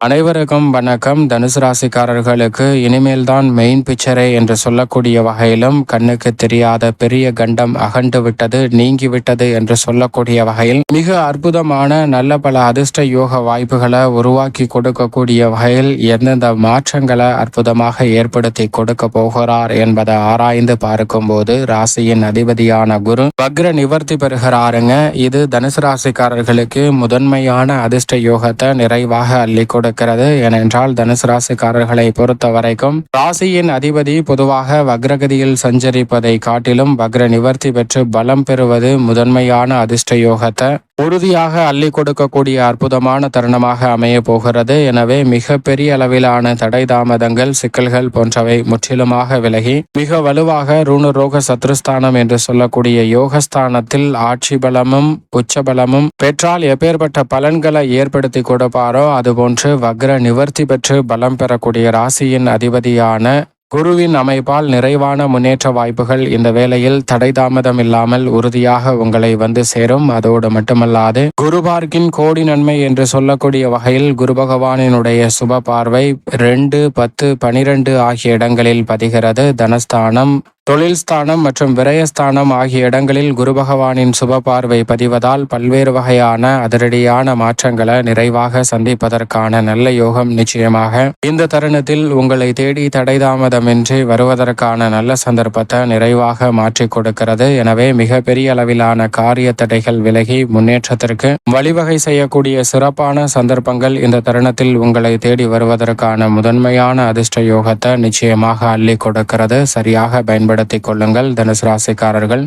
அனைவருக்கும் வணக்கம். தனுசு ராசிக்காரர்களுக்கு இனிமேல் தான் மெயின் பிக்சரே என்று சொல்லக்கூடிய வகையிலும் கண்ணுக்கு தெரியாத பெரிய கண்டம் அகண்டு விட்டது நீங்கிவிட்டது என்று சொல்லக்கூடிய வகையில் மிக அற்புதமான நல்ல பல அதிர்ஷ்ட யோக வாய்ப்புகளை உருவாக்கி கொடுக்கக்கூடிய வகையில் எந்தெந்த மாற்றங்களை அற்புதமாக ஏற்படுத்தி கொடுக்க போகிறார் என்பதை ஆராய்ந்து பார்க்கும்போது ராசியின் அதிபதியான குரு வக்ர நிவர்த்தி பெறுகிறாருங்க. இது தனுசு ராசிக்காரர்களுக்கு முதன்மையான அதிர்ஷ்ட யோகத்தை நிறைவாக அள்ளி இருக்கிறது ஏனென்றால் தனுசு ராசிக்காரர்களை பொறுத்த வரைக்கும் ராசியின் அதிபதி பொதுவாக வக்ரகதியில் சஞ்சரிப்பதை காட்டிலும் வக்ர நிவர்த்தி பெற்று பலம் பெறுவது முதன்மையான அதிர்ஷ்ட யோகத்தை உறுதியாக அள்ளி கொடுக்கக்கூடிய அற்புதமான தருணமாக அமைய போகிறது. எனவே மிக பெரிய அளவிலான தடை தாமதங்கள் சிக்கல்கள் போன்றவை முற்றிலுமாக விலகி மிக வலுவாக ரூணரோக சத்ருஸ்தானம் என்று சொல்லக்கூடிய யோகஸ்தானத்தில் ஆட்சி பலமும் உச்ச பலமும் பெற்றால் எப்பேற்பட்ட பலன்களை ஏற்படுத்தி கொடுப்பாரோ அதுபோன்று வக்ர நிவர்த்தி பெற்று பலம் பெறக்கூடிய ராசியின் அதிபதியான குருவின் அமைப்பால் நிறைவான முன்னேற்ற வாய்ப்புகள் இந்த வேளையில் தடை தாமதம் இல்லாமல் உறுதியாக உங்களை வந்து சேரும். அதோடு மட்டுமல்லாது குரு பார்க்கின் கோடி நன்மை என்று சொல்லக்கூடிய வகையில் குரு பகவானினுடைய சுப பார்வை ரெண்டு பத்து பனிரெண்டு ஆகிய இடங்களில் பதிகிறது. தனஸ்தானம் தொழில் ஸ்தானம் மற்றும் விரயஸ்தானம் ஆகிய இடங்களில் குரு பகவானின் சுப பார்வை பதிவதால் பல்வேறு வகையான அதிரடியான மாற்றங்களை நிறைவாக சந்திப்பதற்கான நல்ல யோகம் நிச்சயமாக. இந்த தருணத்தில் உங்களை தேடி தடைதாமதமின்றி வருவதற்கான நல்ல சந்தர்ப்பத்தை நிறைவாக மாற்றி கொடுக்கிறது. எனவே மிக பெரிய அளவிலான காரிய தடைகள் விலகி முன்னேற்றத்திற்கு வழிவகை செய்யக்கூடிய சிறப்பான சந்தர்ப்பங்கள் இந்த தருணத்தில் உங்களை தேடி வருவதற்கான முதன்மையான அதிர்ஷ்ட யோகத்தை நிச்சயமாக அள்ளி கொடுக்கிறது. சரியாக பயன்படுத்த பயன்படுத்திக் கொள்ளுங்கள். தனுசு ராசிக்காரர்கள்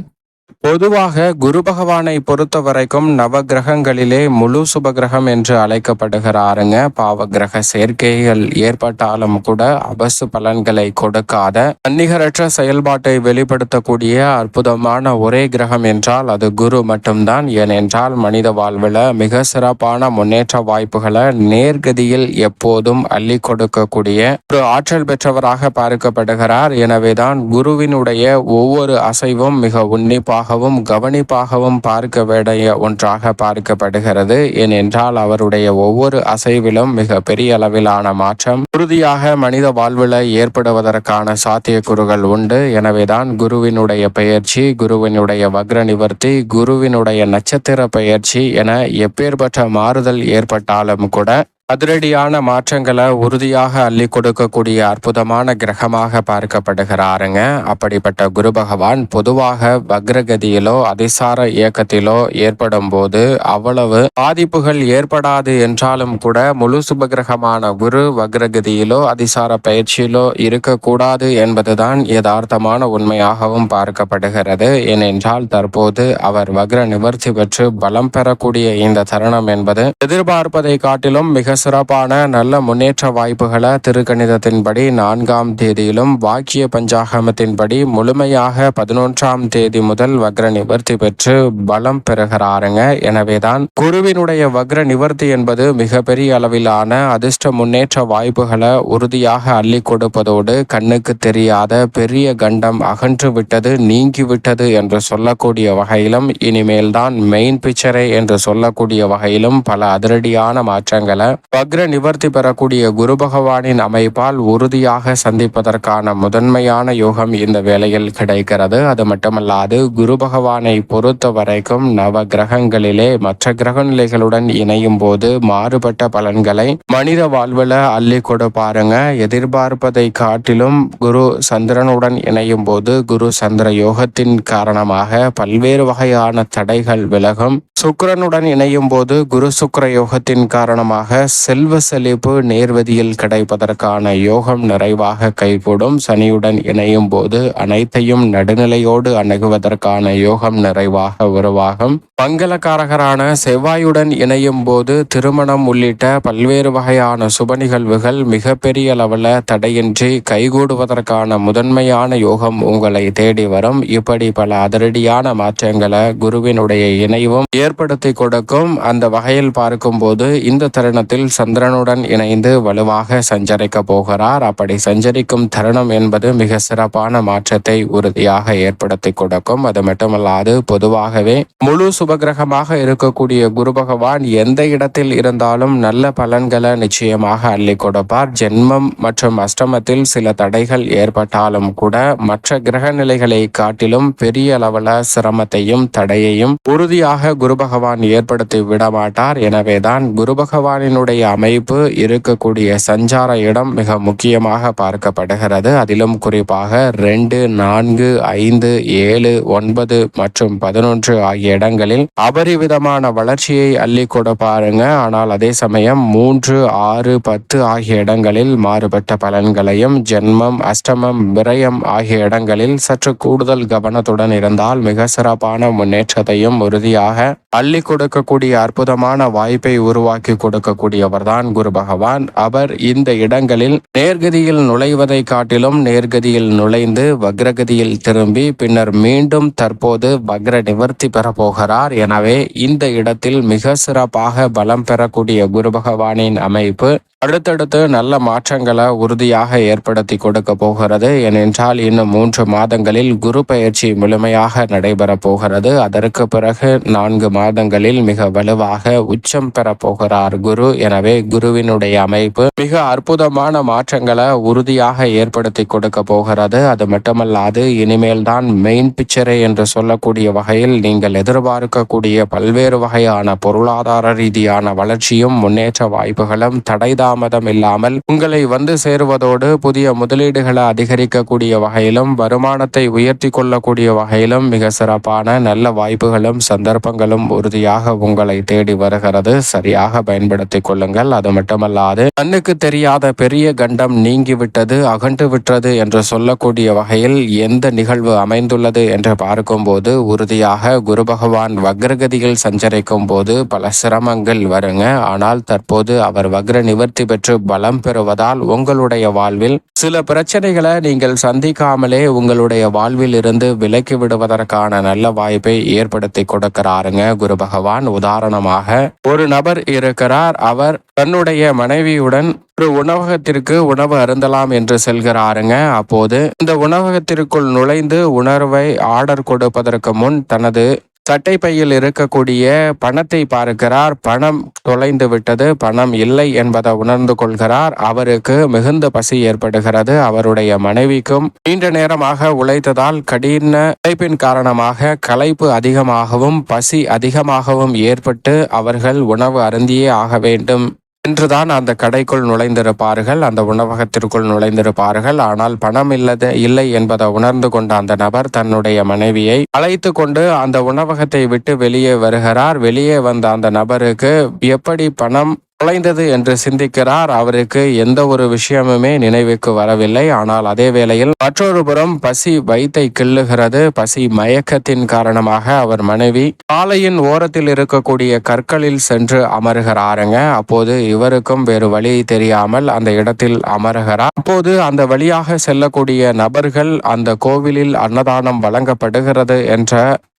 பொதுவாக குரு பகவானை பொறுத்த வரைக்கும் நவ கிரகங்களிலே முழு சுப கிரகம் என்று அழைக்கப்படுகிறாருங்க. பாவ கிரக சேர்க்கைகள் ஏற்பட்டாலும் கூட அபசு பலன்களை கொடுக்காத அந்நிகரற்ற செயல்பாட்டை வெளிப்படுத்தக்கூடிய அற்புதமான ஒரே கிரகம் என்றால் அது குரு மட்டும்தான். ஏனென்றால் மனித வாழ்வில் மிக சிறப்பான முன்னேற்ற வாய்ப்புகளை நேர்கதியில் எப்போதும் அள்ளி கொடுக்கக்கூடிய ஒரு ஆற்றல் பெற்றவராக பார்க்கப்படுகிறார். எனவேதான் குருவினுடைய ஒவ்வொரு அசைவும் மிக உன்னிப்பாக கவனமாகவும் கவனிப்பாகவும் பார்க்க வேண்டிய ஒன்றாக பார்க்கப்படுகிறது. ஏனென்றால் அவருடைய ஒவ்வொரு அசைவிலும் மிக பெரிய அளவிலான மாற்றம் உறுதியாக மனித வாழ்வில் ஏற்படுவதற்கான சாத்தியக்கூறுகள் உண்டு. எனவேதான் குருவினுடைய பெயர்ச்சி குருவினுடைய வக்ர நிவர்த்தி குருவினுடைய நட்சத்திர பெயர்ச்சி என எப்பேற்பட்ட மாறுதல் ஏற்பட்டாலும் கூட அதிரடியான மாற்றங்களை உறுதியாக அள்ளி கொடுக்கக்கூடிய அற்புதமான கிரகமாக பார்க்கப்படுகிறாருங்க. அப்படிப்பட்ட குரு பகவான் பொதுவாக வக்ரகதியிலோ அதிசார இயக்கத்திலோ ஏற்படும் போது அவ்வளவு பாதிப்புகள் ஏற்படாது என்றாலும் கூட முழு சுபகிரகமான குரு வக்ரகதியிலோ அதிசார பயிற்சியிலோ இருக்கக்கூடாது என்பதுதான் யதார்த்தமான உண்மையாகவும் பார்க்கப்படுகிறது. ஏனென்றால் தற்போது அவர் வக்ர நிவர்த்தி பெற்று பலம் பெறக்கூடிய இந்த தருணம் என்பது எதிர்பார்ப்பதை காட்டிலும் மிக சிறப்பான நல்ல முன்னேற்ற வாய்ப்புகளை திருக்கணிதத்தின்படி நான்காம் தேதியிலும் வாக்கிய பஞ்சாகமத்தின்படி முழுமையாக பதினொன்றாம் தேதி முதல் வக்ர நிவர்த்தி பெற்று பலம் பெறுகிறாருங்க. எனவேதான் குருவினுடைய வக்ர நிவர்த்தி என்பது மிகப்பெரிய அளவிலான அதிர்ஷ்ட முன்னேற்ற வாய்ப்புகளை உறுதியாக அள்ளி கொடுப்பதோடு கண்ணுக்கு தெரியாத பெரிய கண்டம் அகன்று விட்டது நீங்கிவிட்டது என்று சொல்லக்கூடிய வகையிலும் இனிமேல் தான் மெயின் பிக்சரே என்று சொல்லக்கூடிய வகையிலும் பல அதிரடியான மாற்றங்களை வக்ர நிவர்த்தி பெறக்கூடிய குரு பகவானின் அமைப்பால் உறுதியாக சந்திப்பதற்கான முதன்மையான யோகம் இந்த வேளையில் கிடைக்கிறது. அது மட்டுமல்லாது குரு பகவானை பொறுத்த வரைக்கும் நவ கிரகங்களிலே மற்ற கிரக நிலைகளுடன் இணையும் போது மாறுபட்ட பலன்களை மனித வாழ்வில் அள்ளி கொடுப்பாருங்க எதிர்பார்ப்பதை காட்டிலும் குரு சந்திரனுடன் இணையும் போது குரு சந்திர யோகத்தின் காரணமாக பல்வேறு வகையான தடைகள் விலகும். சுக்கரனுடன் இணையும் போது குரு சுக்கர யோகத்தின் காரணமாக செல்வ செழிப்பு நேர்வதியில் கிடைப்பதற்கான யோகம் நிறைவாக கைகூடும். சனியுடன் இணையும் போது அனைத்தையும் நடுநிலையோடு அணுகுவதற்கான யோகம் நிறைவாக உருவாகும். மங்களக்காரகரான செவ்வாயுடன் இணையும் போது திருமணம் உள்ளிட்ட பல்வேறு வகையான சுப நிகழ்வுகள் மிகப்பெரிய அளவில் தடையின்றி கைகூடுவதற்கான முதன்மையான யோகம் உங்களை தேடி வரும். இப்படி பல அதிரடியான மாற்றங்களை குருவினுடைய இணைவும் ஏற்படுத்தி கொடுக்கும். அந்த வகையில் பார்க்கும்போது இந்த தருணத்தில் சந்திரனுடன் இணைந்து வலுவாக சஞ்சரிக்க போகிறார். அப்படி சஞ்சரிக்கும் தருணம் என்பது மிக சிறப்பான மாற்றத்தை உறுதியாக ஏற்படுத்தி கொடுக்கும். அது மட்டுமல்லாது பொதுவாகவே முழு சுபகிரகமாக இருக்கக்கூடிய குரு பகவான் எந்த இடத்தில் இருந்தாலும் நல்ல பலன்களை நிச்சயமாக அள்ளி கொடுப்பார். ஜென்மம் மற்றும் அஷ்டமத்தில் சில தடைகள் ஏற்பட்டாலும் கூட மற்ற கிரக நிலைகளை காட்டிலும் பெரிய அளவில் சிரமத்தையும் தடையையும் உறுதியாக குரு பகவான் ஏற்படுத்தி விடமாட்டார். எனவேதான் குரு பகவானினுடைய அமைப்பு இருக்கக்கூடிய சஞ்சார இடம் மிக முக்கியமாக பார்க்கப்படுகிறது. அதிலும் குறிப்பாக ரெண்டு நான்கு ஐந்து ஏழு ஒன்பது மற்றும் பதினொன்று ஆகிய இடங்களில் அபரிவிதமான வளர்ச்சியை அள்ளி கொடுப்பாருங்க ஆனால் அதே சமயம் மூன்று ஆறு பத்து ஆகிய இடங்களில் மாறுபட்ட பலன்களையும் ஜென்மம் அஷ்டமம் விரயம் ஆகிய இடங்களில் சற்று கூடுதல் கவனத்துடன் இருந்தால் மிக சிறப்பான முன்னேற்றத்தையும் உறுதியாக அள்ளி கொடுக்கக்கூடிய அற்புதமான வாய்ப்பை உருவாக்கி கொடுக்கக்கூடிய தான் குரு பகவான் அவர் இந்த இடங்களில் நேர்கதியில் நுழைவதை காட்டிலும் நேர்கதியில் நுழைந்து வக்ரகதியில் திரும்பி பின்னர் மீண்டும் தற்போது வக்ர நிவர்த்தி பெறப்போகிறார் எனவே இந்த இடத்தில் மிக சிறப்பாக பலம் பெறக்கூடிய குரு பகவானின் அமைப்பு அடுத்தடுத்து நல்ல மாற்றங்களை உறுதியாக ஏற்படுத்தி கொடுக்க போகிறது. ஏனென்றால் இன்னும் மூன்று மாதங்களில் குரு பயிற்சி முழுமையாக நடைபெற போகிறது. அதற்கு பிறகு நான்கு மாதங்களில் மிக வலுவாக உச்சம் பெற போகிறார் குரு. எனவே குருவினுடைய அமைப்பு மிக அற்புதமான மாற்றங்களை உறுதியாக ஏற்படுத்தி கொடுக்க போகிறது. அது மட்டுமல்லாது இனிமேல் தான் மெயின் பிக்சரே என்று சொல்லக்கூடிய வகையில் நீங்கள் எதிர்பார்க்கக்கூடிய பல்வேறு வகையான பொருளாதார ரீதியான வளர்ச்சியும் முன்னேற்ற வாய்ப்புகளும் தடைதான் காலதாமதம் இல்லாமல் உங்களை வந்து சேருவதோடு புதிய முதலீடுகளை அதிகரிக்கக்கூடிய வகையிலும் வருமானத்தை உயர்த்தி கொள்ளக்கூடிய வகையிலும் மிக சிறப்பான நல்ல வாய்ப்புகளும் சந்தர்ப்பங்களும் உறுதியாக உங்களை தேடி வருகிறது. சரியாக பயன்படுத்திக் கொள்ளுங்கள். அது மட்டுமல்லாது கண்ணுக்கு தெரியாத பெரிய கண்டம் நீங்கிவிட்டது அகன்று விட்டது என்று சொல்லக்கூடிய வகையில் எந்த நிகழ்வு அமைந்துள்ளது என்று பார்க்கும்போது உறுதியாக குரு பகவான் வக்ரகதியில் சஞ்சரிக்கும் போது பல சிரமங்கள் வருங்க. ஆனால் தற்போது அவர் வக்ர நிவர்த்தி பெற்று பலம் பெறுவதால் உங்களுடைய வாழ்வில் சில பிரச்சனைகளை நீங்கள் சந்திக்காமலே உங்களுடைய வாழ்வில் இருந்து விலக்கி விடுவதற்கான நல்ல வாய்ப்பை ஏற்படுத்தி கொடுக்கிறாருங்க குரு பகவான். உதாரணமாக ஒரு நபர் இருக்கிறார். அவர் தன்னுடைய மனைவியுடன் ஒரு உணவகத்திற்கு உணவு அருந்தலாம் என்று செல்கிறாருங்க. அப்போது இந்த உணவகத்திற்குள் நுழைந்து உணர்வை ஆர்டர் கொடுப்பதற்கு முன் தனது சட்டை பையில் இருக்கக்கூடிய பணத்தை பார்க்கிறார். பணம் தொலைந்து விட்டது. பணம் இல்லை என்பதை உணர்ந்து கொள்கிறார். அவருக்கு மிகுந்த பசி ஏற்படுகிறது. அவருடைய மனைவிக்கும் நீண்ட நேரமாக உழைத்ததால் கடின உழைப்பின் காரணமாக களைப்பு அதிகமாகவும் பசி அதிகமாகவும் ஏற்பட்டு அவர்கள் உணவு அருந்தியே ஆக வேண்டும். என்றுதான் அந்த கடைக்குள் நுழைந்திருப்பார்கள் அந்த உணவகத்திற்குள் நுழைந்திருப்பார்கள். ஆனால் பணம் இல்லது இல்லை என்பதை உணர்ந்து கொண்ட அந்த நபர் தன்னுடைய மனைவியை அழைத்து கொண்டு அந்த உணவகத்தை விட்டு வெளியே வருகிறார். வெளியே வந்த அந்த நபருக்கு எப்படி பணம் தொலைந்தது என்று சிந்திக்கிறார். அவருக்கு எந்த ஒரு விஷயமுமே நினைவுக்கு வரவில்லை. ஆனால் அதே வேளையில் மற்றொரு புறம் பசி வயிற்றை கிள்ளுகிறது. பசி மயக்கத்தின் காரணமாக அவர் மனைவி சாலையின் ஓரத்தில் இருக்கக்கூடிய கற்களில் சென்று அமருகிறாருங்க. அப்போது இவருக்கும் வேறு வழி தெரியாமல் அந்த இடத்தில் அமருகிறார். அப்போது அந்த வழியாக செல்லக்கூடிய நபர்கள் அந்த கோவிலில் அன்னதானம் வழங்கப்படுகிறது என்ற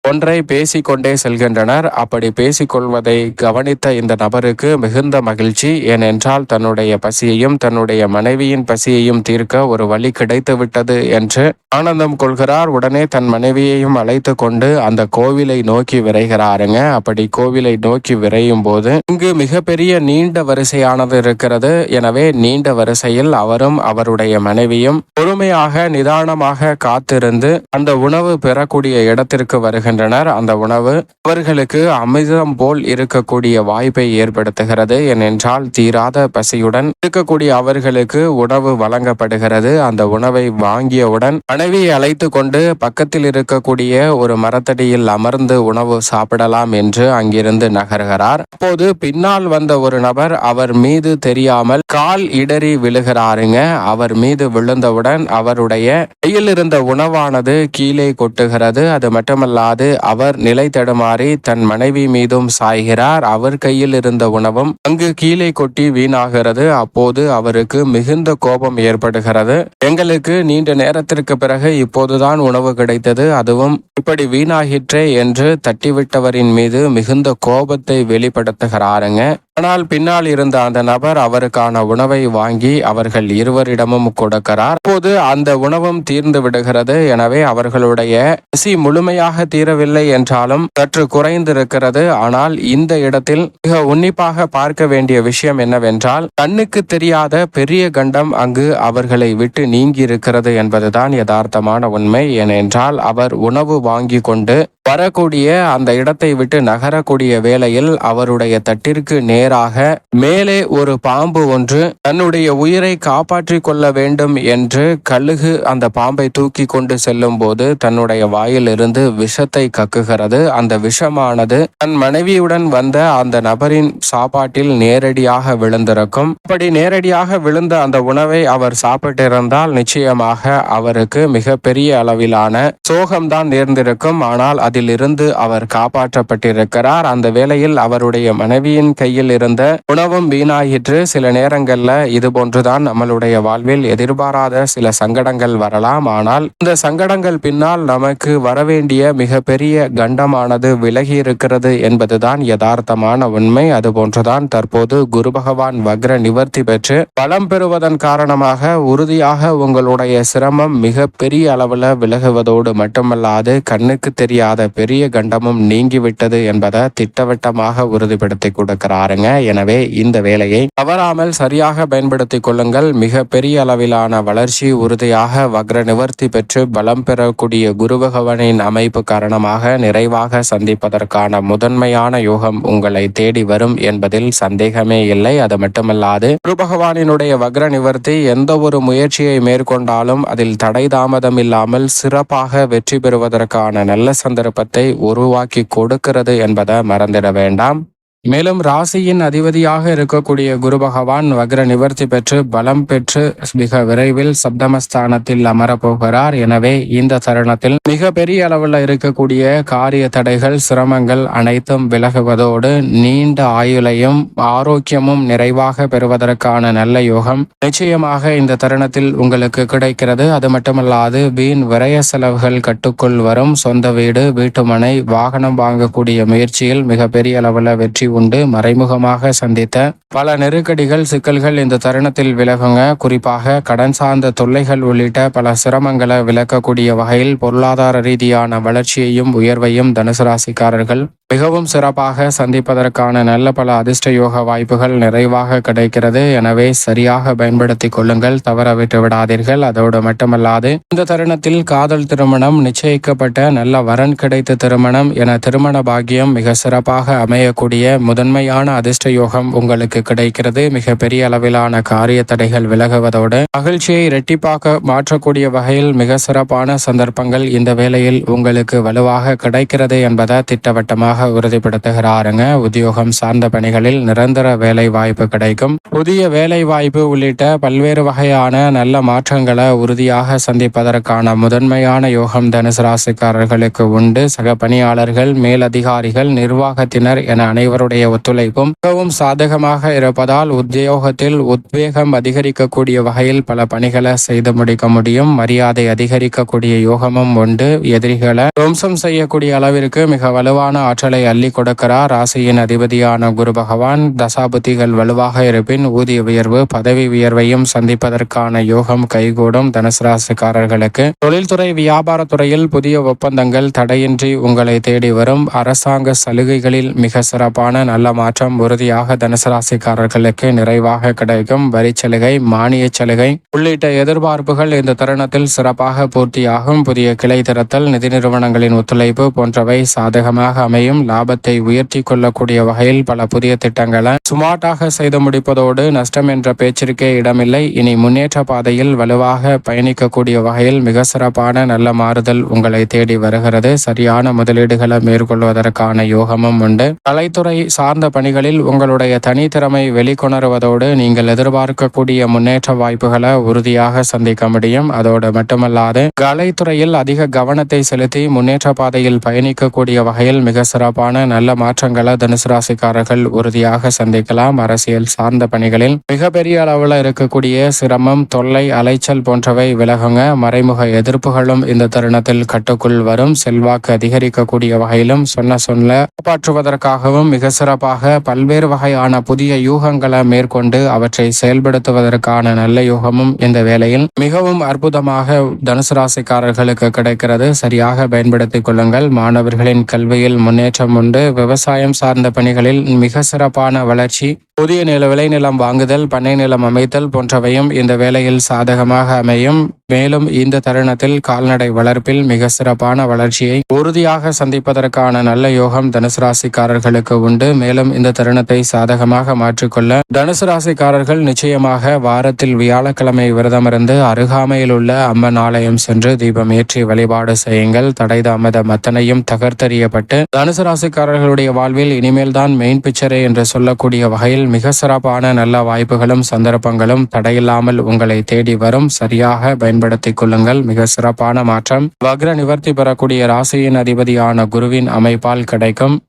ஒன்றை பேசிக்கொண்டே செல்கின்றனர். அப்படி பேசிக்கொள்வதை கவனித்த இந்த நபருக்கு மிகுந்த மகிழ்ச்சி. ஏனென்றால் தன்னுடைய பசியையும் தன்னுடைய மனைவியின் பசியையும் தீர்க்க ஒரு வழி கிடைத்துவிட்டது என்று ஆனந்தம் கொள்கிறார். உடனே தன் மனைவியையும் அழைத்து கொண்டு அந்த கோவிலை நோக்கி விரைகிறாருங்க. அப்படி கோவிலை நோக்கி விரையும் போது இங்கு மிகப்பெரிய நீண்ட வரிசையானது இருக்கிறது. எனவே நீண்ட வரிசையில் அவரும் அவருடைய மனைவியும் பொறுமையாக நிதானமாக காத்திருந்து அந்த உணவு பெறக்கூடிய இடத்திற்கு வருகின்றனர். வருகின்றனர் அந்த உணவு அவர்களுக்கு அமிர்தம் போல் இருக்கக்கூடிய வாய்ப்பை ஏற்படுத்துகிறது. ஏனென்றால் தீராத பசியுடன் இருக்கக்கூடிய அவர்களுக்கு உணவு வழங்கப்படுகிறது. அந்த உணவை வாங்கியவுடன் மனைவியை அழைத்து கொண்டு பக்கத்தில் இருக்கக்கூடிய ஒரு மரத்தடியில் அமர்ந்து உணவு சாப்பிடலாம் என்று அங்கிருந்து நகர்கிறார். அப்போது பின்னால் வந்த ஒரு நபர் அவர் மீது தெரியாமல் கால் இடறி விழுகிறாருங்க. அவர் மீது விழுந்தவுடன் அவருடைய கையில் இருந்த உணவானது கீழே கொட்டுகிறது. அது மட்டுமல்லாது அவர் நிலை தடுமாறி தன் மனைவி மீதும் சாய்கிறார். அவர் கையில் இருந்த உணவும் அங்கு கீழே கொட்டி வீணாகிறது. அப்போது அவருக்கு மிகுந்த கோபம் ஏற்படுகிறது. எங்களுக்கு நீண்ட நேரத்திற்கு பிறகு இப்போதுதான் உணவு கிடைத்தது. அதுவும் இப்படி வீணாகிற்றே என்று தட்டிவிட்டவரின் மீது மிகுந்த கோபத்தை வெளிப்படுத்துகிறாருங்க. ஆனால் பின்னால் இருந்த அந்த நபர் அவருக்கான உணவை வாங்கி அவர்கள் இருவரிடமும் கொடுக்கிறார். அப்போது அந்த உணவும் தீர்ந்து விடுகிறது. எனவே அவர்களுடைய பசி முழுமையாக தீரவில்லை என்றாலும் சற்று குறைந்திருக்கிறது. ஆனால் இந்த இடத்தில் மிக உன்னிப்பாக பார்க்க வேண்டிய விஷயம் என்னவென்றால் கண்ணுக்கு தெரியாத பெரிய கண்டம் அங்கு அவர்களை விட்டு நீங்கி இருக்கிறது என்பதுதான் யதார்த்தமான உண்மை. ஏனென்றால் அவர் உணவு வாங்கி கொண்டு வரக்கூடிய அந்த இடத்தை விட்டு நகரக்கூடிய வேளையில் அவருடைய தட்டிற்கு நேராக மேலே ஒரு பாம்பு ஒன்று தன்னுடைய உயிரை காப்பாற்றிக் கொள்ள வேண்டும் என்று கழுகு அந்த பாம்பை தூக்கி கொண்டு செல்லும் போது தன்னுடைய வாயிலிருந்து விஷத்தை கக்குகிறது. அந்த விஷமானது தன் மனைவியுடன் வந்த அந்த நபரின் சாப்பாட்டில் நேரடியாக விழுந்திருக்கும். அப்படி நேரடியாக விழுந்த அந்த உணவை அவர் சாப்பிட்டிருந்தால் நிச்சயமாக அவருக்கு மிகப்பெரிய அளவிலான சோகம்தான் நேர்ந்திருக்கும். ஆனால் அதிலிருந்து அவர் காப்பாற்றப்பட்டிருக்கிறார். அந்த வேளையில் அவருடைய மனைவியின் கையில் இருந்த உணவும் வீணாயிற்று. சில நேரங்கள்ல இது போன்றுதான் நம்மளுடைய வாழ்வில் எதிர்பாராத சில சங்கடங்கள் வரலாம். ஆனால் இந்த சங்கடங்கள் பின்னால் நமக்கு வரவேண்டிய மிகப்பெரிய கண்டமானது விலகி இருக்கிறது என்பதுதான் யதார்த்தமான உண்மை. அது போன்றுதான் தற்போது குரு பகவான் வக்ர நிவர்த்தி பெற்று பலம் பெறுவதன் காரணமாக உறுதியாக உங்களுடைய சிரமம் மிக பெரிய அளவுல விலகுவதோடு மட்டுமல்லாது கண்ணுக்கு தெரியாத பெரிய கண்டமும் நீங்கிவிட்டது என்பதை திட்டவட்டமாக உறுதிப்படுத்தி கொடுக்கிறாருங்க. எனவே இந்த வேலையை தவறாமல் சரியாக பயன்படுத்திக் கொள்ளுங்கள். மிக பெரிய அளவிலான வளர்ச்சி உறுதியாக வக்ர நிவர்த்தி பெற்று பலம் பெறக்கூடிய குரு பகவானின் அமைப்பு காரணமாக நிறைவாக சந்திப்பதற்கான முதன்மையான யோகம் உங்களை தேடி வரும் என்பதில் சந்தேகமே இல்லை. அது மட்டுமல்லாது குரு பகவானினுடைய வக்ர நிவர்த்தி எந்த ஒரு முயற்சியை மேற்கொண்டாலும் அதில் தடை தாமதம் இல்லாமல் சிறப்பாக வெற்றி பெறுவதற்கான நல்ல சந்தர்ப்பம் சந்தர்ப்பத்தை உருவாக்கி கொடுக்கிறது என்பதை மறந்திட வேண்டாம். மேலும் ராசியின் அதிபதியாக இருக்கக்கூடிய குரு பகவான் வக்ர நிவர்த்தி பெற்று பலம் பெற்று மிக விரைவில் சப்தமஸ்தானத்தில் அமரப்போகிறார் எனவே இந்த தருணத்தில் மிக பெரிய அளவில் இருக்கக்கூடிய காரிய தடைகள் சிரமங்கள் அனைத்தும் விலகுவதோடு நீண்ட ஆயுளையும் ஆரோக்கியமும் நிறைவாக பெறுவதற்கான நல்ல யோகம் நிச்சயமாக இந்த தருணத்தில் உங்களுக்கு கிடைக்கிறது. அது மட்டுமல்லாது வீண் விரய செலவுகள் கட்டுக்குள் வரும். சொந்த வீடு வீட்டுமனை வாகனம் வாங்கக்கூடிய முயற்சியில் மிக பெரிய அளவில் வெற்றி உண்டு. மறைமுகமாக சந்தித்த பல நெருக்கடிகள் சிக்கல்கள் இந்த தருணத்தில் விலகுங்க. குறிப்பாக கடன் சார்ந்த தொல்லைகள் உள்ளிட்ட பல சிரமங்களை விளக்கக்கூடிய வகையில் பொருளாதார ரீதியான வளர்ச்சியையும் உயர்வையும் தனுசு ராசிக்காரர்கள் மிகவும் சிறப்பாக சந்திப்பதற்கான நல்ல பல அதிர்ஷ்ட யோக வாய்ப்புகள் நிறைவாக கிடைக்கிறது. எனவே சரியாக பயன்படுத்திக் கொள்ளுங்கள். தவற விட்டு விடாதீர்கள். அதோடு மட்டுமல்லாது இந்த தருணத்தில் காதல் திருமணம் நிச்சயிக்கப்பட்ட நல்ல வரன் கிடைத்த திருமணம் என திருமண பாக்கியம் மிக சிறப்பாக அமையக்கூடிய முதன்மையான அதிர்ஷ்ட யோகம் உங்களுக்கு கிடைக்கிறது. மிக பெரிய அளவிலான காரிய தடைகள் விலகுவதோடு மகிழ்ச்சியை இரட்டிப்பாக மாற்றக்கூடிய வகையில் மிக சிறப்பான சந்தர்ப்பங்கள் இந்த வேலையில் உங்களுக்கு வலுவாக கிடைக்கிறது என்பதை திட்டவட்டமாக உறுதிப்படுத்துகிறாருங்க. உத்தியோகம் சார்ந்த பணிகளில் நிரந்தர வேலை வாய்ப்பு கிடைக்கும். புதிய வேலை வாய்ப்பு உள்ளிட்ட பல்வேறு வகையான நல்ல மாற்றங்களை உறுதியாக சந்திப்பதற்கான முதன்மையான யோகம் தனுசு ராசிக்காரர்களுக்கு உண்டு. சக பணியாளர்கள் மேலதிகாரிகள் நிர்வாகத்தினர் என அனைவருடைய ஒத்துழைப்பும் மிகவும் சாதகமாக இருப்பதால் உத்தியோகத்தில் உத்வேகம் அதிகரிக்கக்கூடிய வகையில் பல பணிகளை செய்து முடிக்க முடியும். மரியாதை அதிகரிக்கக்கூடிய யோகமும் கொண்டு எதிரிகளை துவம்சம் செய்யக்கூடிய அளவிற்கு மிக வலுவான ஆற்றலை அள்ளி கொடுக்கிறார். ராசியின் அதிபதியான குரு பகவான் தசாபுத்திகள் வலுவாக இருப்பின் ஊதிய உயர்வு பதவி உயர்வையும் சந்திப்பதற்கான யோகம் கைகூடும் தனுசு ராசிக்காரர்களுக்கு. தொழில்துறை வியாபாரத்துறையில் புதிய ஒப்பந்தங்கள் தடையின்றி உங்களை தேடி வரும். அரசாங்க சலுகைகளில் மிக சிறப்பான நல்ல மாற்றம் உறுதியாக தனுசு ராசிக்காரர்களுக்கு நிறைவாக கிடைக்கும். வரி சலுகை மானிய சலுகை உள்ளிட்ட எதிர்பார்ப்புகள் இந்த தருணத்தில் சிறப்பாக பூர்த்தியாகும். புதிய கிளை திறத்தல் நிதி நிறுவனங்களின் ஒத்துழைப்பு போன்றவை சாதகமாக அமையும். லாபத்தை உயர்த்தி கொள்ளக்கூடிய வகையில் பல புதிய திட்டங்களை சுமார்ட்டாக செய்து முடிப்பதோடு நஷ்டம் என்ற பேச்சிற்கே இடமில்லை. இனி முன்னேற்ற பாதையில் வலுவாக பயணிக்கக்கூடிய வகையில் மிக சிறப்பான நல்ல மாறுதல் உங்களை தேடி வருகிறது. சரியான முதலீடுகளை மேற்கொள்வதற்கான யோகமும் உண்டு. கலைத்துறை சார்ந்த பணிகளில் உங்களுடைய தனித்திறமை வெளிக்கொணருவதோடு நீங்கள் எதிர்பார்க்கக்கூடிய முன்னேற்ற வாய்ப்புகளை உறுதியாக சந்திக்க முடியும். அதோடு மட்டுமல்லாது கலைத்துறையில் அதிக கவனத்தை செலுத்தி முன்னேற்ற பாதையில் பயணிக்கக்கூடிய வகையில் மிக சிறப்பான நல்ல மாற்றங்களை தனுசு ராசிக்காரர்கள் உறுதியாக சந்திக்கலாம். அரசியல் சார்ந்த பணிகளில் மிகப்பெரிய அளவில் இருக்கக்கூடிய சிரமம் தொல்லை அலைச்சல் போன்றவை விலகுங்க. மறைமுக எதிர்ப்புகளும் இந்த தருணத்தில் கட்டுக்குள் வரும். செல்வாக்கு அதிகரிக்கக்கூடிய வகையிலும் சொன்ன சொல்ல காப்பாற்றுவதற்காகவும் மிக சிறப்பாக பல்வேறு வகையான புதிய யூகங்களை மேற்கொண்டு அவற்றை செயல்படுத்துவதற்கான நல்ல யூகமும் இந்த வேளையில் மிகவும் அற்புதமாக தனுசு ராசிக்காரர்களுக்கு இருக்கிறது சரியாக பயன்படுத்திக் கொள்ளுங்கள். மாணவர்களின் கல்வியில் முன்னேற்றம் உண்டு. விவசாயம் சார்ந்த பணிகளில் மிக சிறப்பான வளர்ச்சி. புதிய நில விளைநிலம் வாங்குதல் பண்ணை நிலம் அமைத்தல் போன்றவையும் இந்த வேலையில் சாதகமாக அமையும். மேலும் இந்த தருணத்தில் கால்நடை வளர்ப்பில் மிக சிறப்பான வளர்ச்சியை உறுதியாக சந்திப்பதற்கான நல்ல யோகம் தனுசு ராசிக்காரர்களுக்கு உண்டு. மேலும் இந்த தருணத்தை சாதகமாக மாற்றிக்கொள்ள தனுசு ராசிக்காரர்கள் நிச்சயமாக வாரத்தில் வியாழக்கிழமை விரதமிருந்து அருகாமையில் உள்ள அம்மன் ஆலயம் சென்று தீபம் ஏற்றி வழிபாடு செய்யுங்கள். தடை தாமதம் அத்தனையும் தகர்த்தறியப்பட்டு தனுசு ராசிக்காரர்களுடைய வாழ்வில் இனிமேல் தான் மெயின் பிக்சரே என்று சொல்லக்கூடிய வகையில் மிக சிறப்பான நல்ல வாய்ப்புகளும் சந்தர்ப்பங்களும் தடையில்லாமல் உங்களை தேடி வரும். சரியாக பயன்படுத்திக் கொள்ளுங்கள். மிக சிறப்பான மாற்றம். வக்ர நிவர்த்தி பெறக்கூடிய ராசியின் அதிபதியான குருவின் அமைப்பால் கிடைக்கும்.